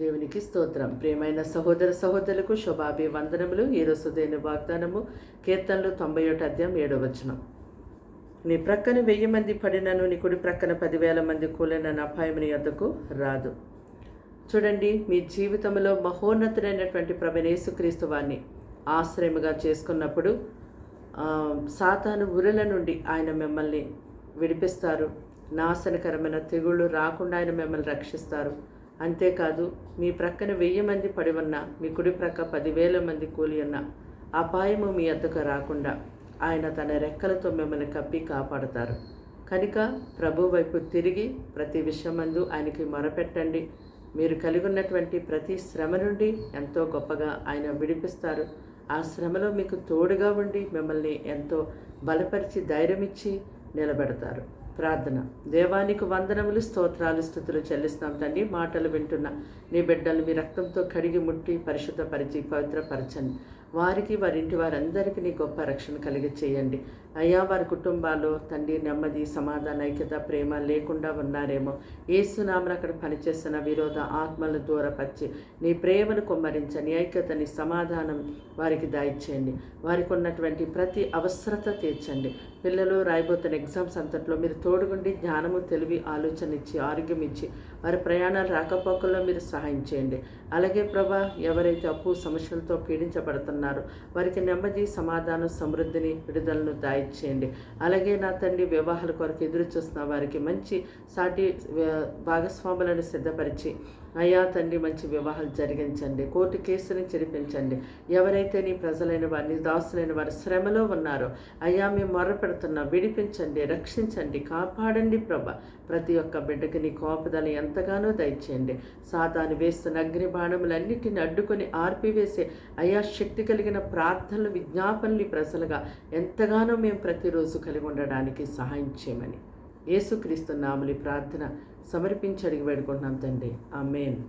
దేవునికి స్తోత్రం. ప్రియమైన సహోదర సహోదరులకు శుభాభి వందనములు ఈరోజు దేని వాగ్దానము కీర్తనలు తొంభై ఒకటి అధ్యాయం ఏడో వచనం. నీ ప్రక్కన వెయ్యి మంది పడినను నీ కుడి ప్రక్కన పదివేల మంది కూలిన అపాయం నీ రాదు. చూడండి మీ జీవితంలో మహోన్నతుడైనటువంటి ప్రభనేసుక్రీస్తు వారిని ఆశ్రయముగా చేసుకున్నప్పుడు సాతాను ఉరుల నుండి ఆయన మిమ్మల్ని విడిపిస్తారు. నాశనకరమైన తెగుళ్ళు రాకుండా ఆయన మిమ్మల్ని రక్షిస్తారు. అంతేకాదు మీ ప్రక్కన వెయ్యి మంది పడి ఉన్న మీ కుడి ప్రక్క పదివేల మంది కూలి ఉన్న అపాయము మీ అద్దకు రాకుండా ఆయన తన రెక్కలతో మిమ్మల్ని కప్పి కాపాడతారు. కనుక ప్రభు వైపు తిరిగి ప్రతి విషయమందు ఆయనకి మొరపెట్టండి. మీరు కలిగి ఉన్నటువంటి ప్రతి శ్రమ నుండి ఎంతో గొప్పగా ఆయన విడిపిస్తారు. ఆ శ్రమలో మీకు తోడుగా ఉండి మిమ్మల్ని ఎంతో బలపరిచి ధైర్యం ఇచ్చి నిలబెడతారు. ప్రార్థన. దేవానికి వందనములు స్తోత్రాలు స్థుతులు చెల్లిస్తాం తండ్రి. మాటలు వింటున్న నీ బిడ్డలు మీ రక్తంతో కడిగి ముట్టి పరిశుద్ధపరిచి పవిత్రపరచండి. వారికి వారింటి వారందరికీ నీ గొప్ప రక్షణ కలిగి చేయండి అయ్యా వారి కుటుంబాల్లో తండ్రి నెమ్మది సమాధాన ఐక్యత ప్రేమ లేకుండా ఉన్నారేమో. ఏసునామను అక్కడ పనిచేస్తున్న విరోధ ఆత్మలు దూరపరిచి నీ ప్రేమను కుమ్మరించని ఐక్యతని సమాధానం వారికి దాయిచ్చేయండి. వారికి ఉన్నటువంటి ప్రతి అవసరత తీర్చండి. పిల్లలు రాయబోతున్న ఎగ్జామ్స్ అంతట్లో మీరు తోడుగుండి జ్ఞానము తెలివి ఆలోచన ఇచ్చి ఆరోగ్యం ఇచ్చి వారి ప్రయాణాలు రాకపోకల్లో మీరు సహాయం చేయండి. అలాగే ప్రభా ఎవరైతే అప్పు సమస్యలతో పీడించబడుతున్నారో వారికి నెమ్మది సమాధానం సమృద్ధిని విడుదలను దాయిచ్చేయండి. అలాగే నా తండ్రి వివాహాల కొరకు ఎదురు చూస్తున్న వారికి మంచి సాటి భాగస్వాములను సిద్ధపరిచి అయ్యా తండ్రి మంచి వివాహాలు జరిగించండి. కోర్టు కేసుని చెరిపించండి. ఎవరైతే నీ ప్రజలైన వారిని దాసులైన వారి శ్రమలో ఉన్నారో అయ్యా మేము మొర్రపెడుతున్నా విడిపించండి రక్షించండి కాపాడండి ప్రభ. ప్రతి ఒక్క బిడ్డకి నీ కోపదల ఎంతగానో దయచేయండి. సాతాను వేస్తున్న అగ్ని బాణములన్నిటిని అడ్డుకొని ఆర్పివేసే అయా శక్తి కలిగిన ప్రార్థనలు విజ్ఞాపనలు ప్రసలుగా ప్రజలుగా ఎంతగానో మేము ప్రతిరోజు కలిగి ఉండడానికి సహాయం చేయమని. యేసుక్రీస్తు నామలి ప్రార్థన సమర్పించి అడిగి వేడుకుంటున్నాం తండ్రి. మేన్